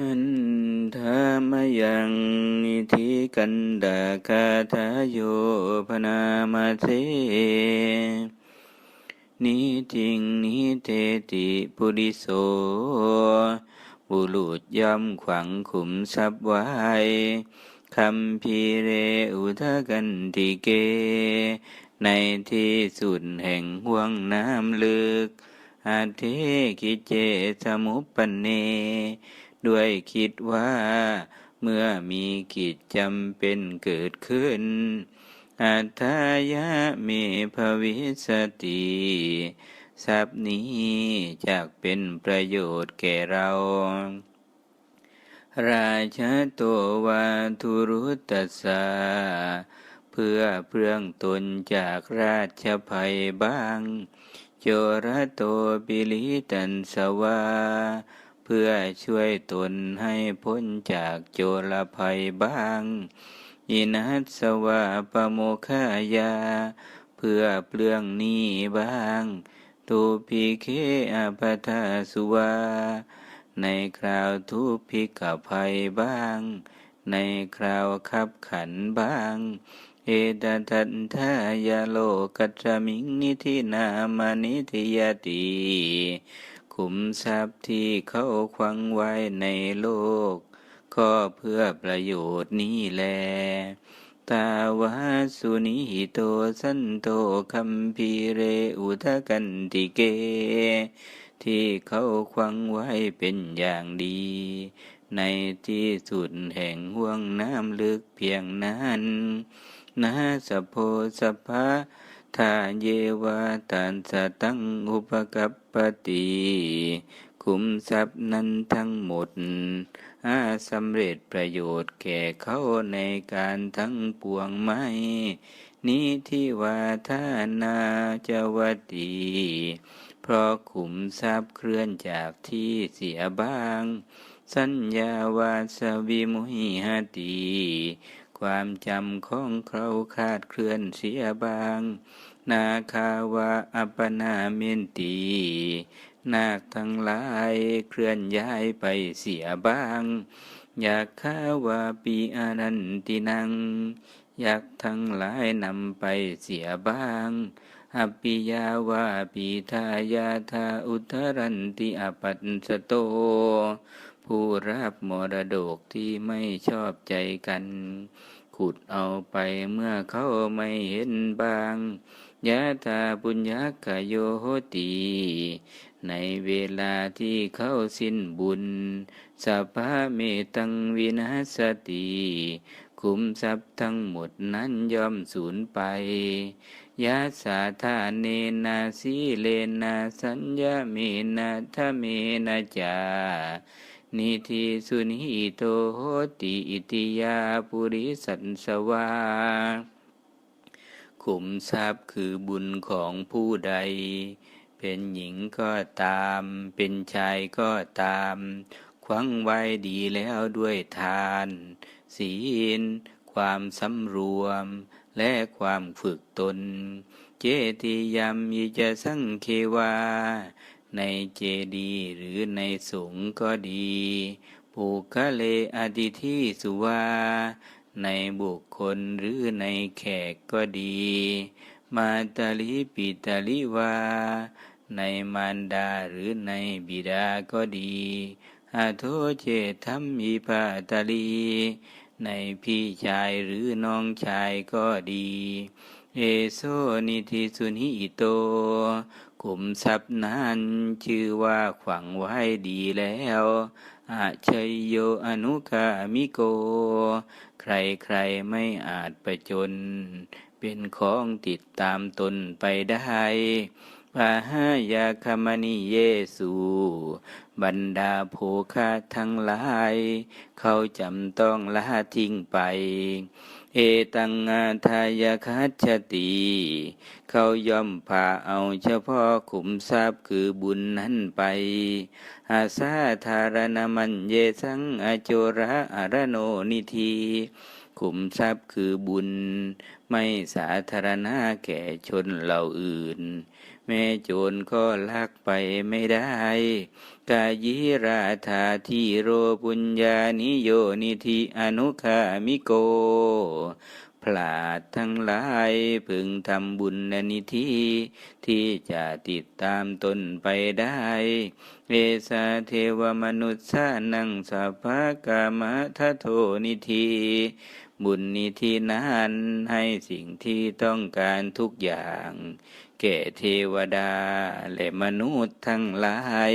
หันธามยังนิธิกันดาคาทาโยพนามาเทนิจิงนิเทติปุริโสบุรุษย่อมขวังขุมทรัพย์ไว้คำพีเรอุทะกันติเก ในที่สุดแห่งห่วงน้ำลึกอาเทกิเจสมุปปเน ด้วยคิดว่า เมื่อมีกิจจำเป็นเกิดขึ้น อัตยะเมภวิสติทรัพย์นี้จากเป็นประโยชน์แก่เรา ราชาโตวาทุรุตสาเพื่อเพื่องตนจากราชภัยบ้าง โจรโตปิลิตันสวา เพื่อช่วยตนให้พ้นจากโจรภัยบ้างอินัสวาปโมคายา เพื่อเปลืองหนี้บ้างตูปิเคอปทาสุวา ในคราวทุพพิกภัยบ้าง ในคราวขับขันบ้าง เอตทันทายาโลกัจมิงนิธินามานิธิยติ ขุมทรัพย์ที่เขาควังไว้ในโลก ก็เพื่อประโยชน์นี้แล ตาวาสุนิหิโตสันโตคัมพีเรอุทะกันติเก ที่เขาควังไว้เป็นอย่างดี ในที่สุดแห่งห่วงน้ำลึกเพียงนั้นนาสโพสภะ ทาเยวาตันสตังอุปกัปปติคุมทรัพย์นั้นทั้งหมดอาสำเร็จประโยชน์แก่เขาในการทั้งปวงไม่นี้ที่ว่าท่านาจวตีเพราะขุมทรัพย์เคลื่อนจากที่เสียบ้าง สัญญาวาสวิมุหิหตี ความจำของเขาคาดเคลื่อนเสียบาง นาคาวาอัปนาเมนตีนาคทั้งหลายเคลื่อนย้ายไปเสียบาง อยากข้าวาปีอานันตินัง อยากทั้งหลายนำไปเสียบางอปิยาวาปีทายาทาอุทรันติอปันสโต ผู้รับมรดกที่ไม่ชอบใจกัน ขุดเอาไปเมื่อเขาไม่เห็นบางยะตาปุญญกโยโหติในเวลาที่เขาสิ้นบุญสัพพะเมตังวินาสติคุมทรัพย์ทั้งหมดนั้นย่อมสูญไปยะสาธาเนนาสีเลนาสัญญาเมนาทะเมนาจา นิธิสุนิโตโหติอิติยาปุริสันสวาขุมทรัพย์คือบุญของผู้ใด เป็นหญิงก็ตาม เป็นชายก็ตาม ควังไว้ดีแล้วด้วยทาน ศีล ความสำรวม และความฝึกตน เจติยามยิจะสังเควา ในเจดีหรือในสงก็ดีภูคะเลอดิที่สุวา ในบุคคลหรือในแขกก็ดี มาตาลิปิตาลิวา ในมารดาหรือในบิดาก็ดีอาโทเจทัมมีปาตาลี ในพี่ชายหรือน้องชายก็ดี เอโซนิธิสุนิโต ขุมทรัพย์นั้นชื่อว่าขวังไว้ดีแล้วอาชัยโยอนุคามิโก ใครใครไม่อาจประจน เป็นของติดตามตนไปได้ปาหายาคามนิเยสูบรรดาโภคาทั้งหลาย เขาจำต้องละทิ้งไป เอตังอาทายาคัจฉติเขาย่อมพาเอาเฉพาะขุมทรัพย์คือบุญนั้นไป อาซาธารณมันเยสังอโจระอารโนนิธีขุมทรัพย์คือบุญ ไม่สาธารณะแก่ชนเหล่าอื่น แม่โจรก็ลักไปไม่ได้ กายิราธาทีโรปุญญานิโยนิธิอนุคามิโกพลาดทั้งหลายพึงทำบุญนิธิที่จะติดตามตนไปได้ เอสาเทวมนุษย์สานังสัพพกามทัโทนิธิบุญนิธินั้นให้สิ่งที่ต้องการทุกอย่าง แก่เทวดา และมนุษย์ทั้งหลาย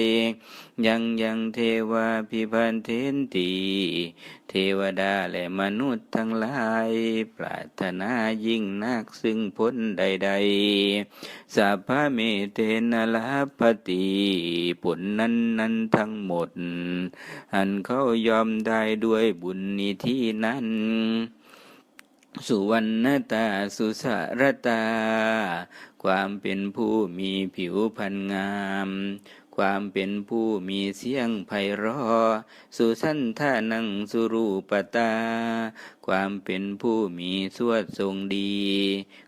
ยังยังเทวาพิพันเทนตีเทวดาและมนุษย์ทั้งหลาย ปรารถนายิ่งนักซึ่งพ้นใดๆสัพพเมเตนะลาปติผลนั้นนั้นทั้งหมด อันเขายอมได้ด้วยบุญนิธินั้น สุวรรณตาสุสารตา ความเป็นผู้มีผิวพรรณงาม ความเป็นผู้มีเสียงไพเราะสุสันท่านังสุรูปตา ความเป็นผู้มีสวดทรงดี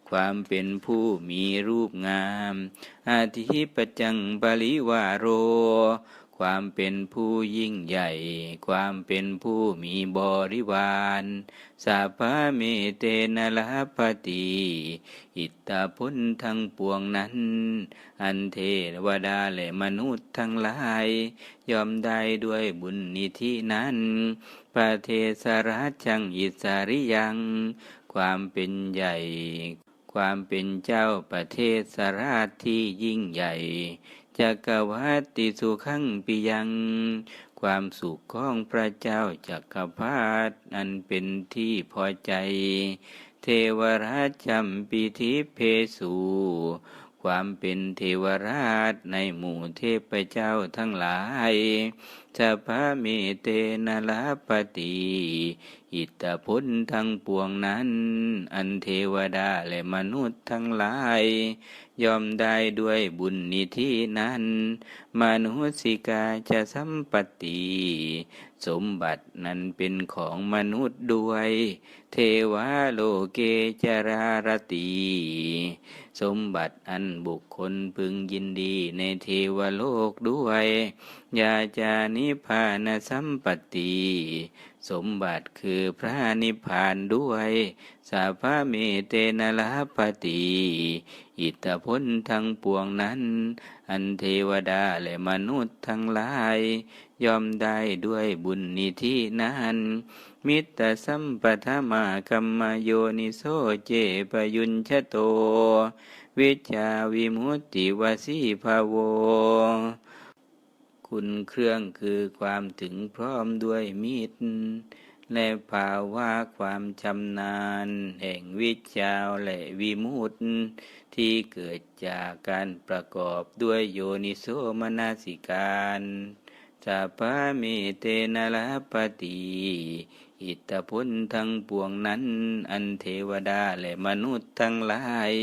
ความเป็นผู้มีรูปงาม อาทิปจังบาลิวาโร ความเป็นผู้ยิ่งใหญ่ ความเป็นผู้มีบริวารสัพพเมเตนะลาปติ อิตตาพุนทั้งปวงนั้น อันเทวดาและมนุษย์ทั้งหลายยอมได้ด้วยบุญนิธินั้นประเทศราชังอิสาริยัง ความเป็นใหญ่ ความเป็นเจ้าประเทศสราชที่ยิ่งใหญ่ จักรวัติสุขังปิยังความสุขของพระเจ้าจักรพรรดิอันเป็นที่พอใจ เทวราชจำปิทิเพสูความเป็นเทวราชในหมู่เทพเจ้าทั้งหลาย จะพะเมเตนะลาปติอิตาพุทธทั้งปวงนั้น อันเทวดาและมนุษย์ทั้งหลาย ยอมได้ด้วยบุญนิธินั้น มนุสิกาจะสัมปติสมบัตินั้นเป็นของมนุษย์ด้วย เทวาโลเกจรารติสมบัติอันบุคคลพึงยินดีในเทวโลกด้วย ยาจานิิพพานสัมปติสมบัติคือพระนิพพานด้วยสาพาเมเตนลาปติอิตาพ้นทั้งปวงนั้น อันเทวดาและมนุษย์ทั้งหลายยอมได้ด้วยบุญนิธินั้นมิตรสัมปทามากรรมโยนิโสเจปยุญชโต วิชาวิมุตติวสีภาโว คุณเครื่องคือความถึงพร้อมด้วยมิตร และภาวะความชำนาญ แห่งวิชาและวิมุตติที่เกิดจากการประกอบด้วยโยนิโสมนสิการสัพพะเมเตนะลาปติอิตาพุนทั้งปวงนั้น อันเทวดาและมนุษย์ทั้งหลาย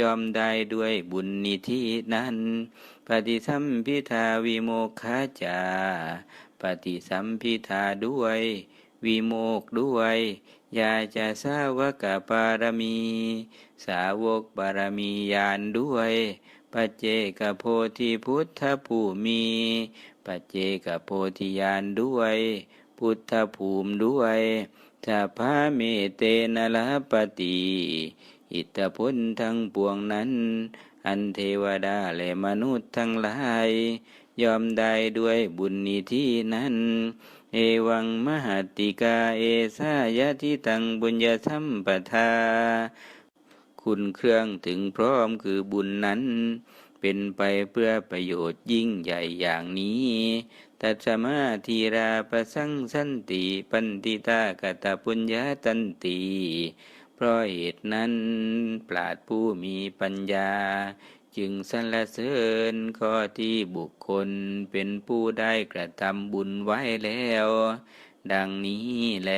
ยอมได้ด้วยบุญนิธินั้น ปฏิสัมพิทาวิโมกขาจา ปฏิสัมพิทาด้วยวิโมกด้วยยาจะสาวกบารมี สาวกบารมียานด้วยปัจเจกโพธิพุทธภูมิปัจเจกโพธิยานด้วย พุทธภูมิด้วยจะพาเมเตนลาปติ อิตาพุนทั้งปวงนั้น อันเทวดาและมนุษย์ทั้งหลาย ยอมได้ด้วยบุญนิธินั้น เอวังมหติกาเอสายะทิตังบุญญาสัมปทา คุณเครื่องถึงพร้อมคือบุญนั้น เป็นไปเพื่อประโยชน์ยิ่งใหญ่อย่างนี้ตัสมาทีราประสังสันติ ปันติตากตาปุญญาตันติ เพราะเหตุนั้นปราดผู้มีปัญญา จึงสรรเสริญข้อที่บุคคลเป็นผู้ได้กระทำบุญไว้แล้ว ดังนี้แล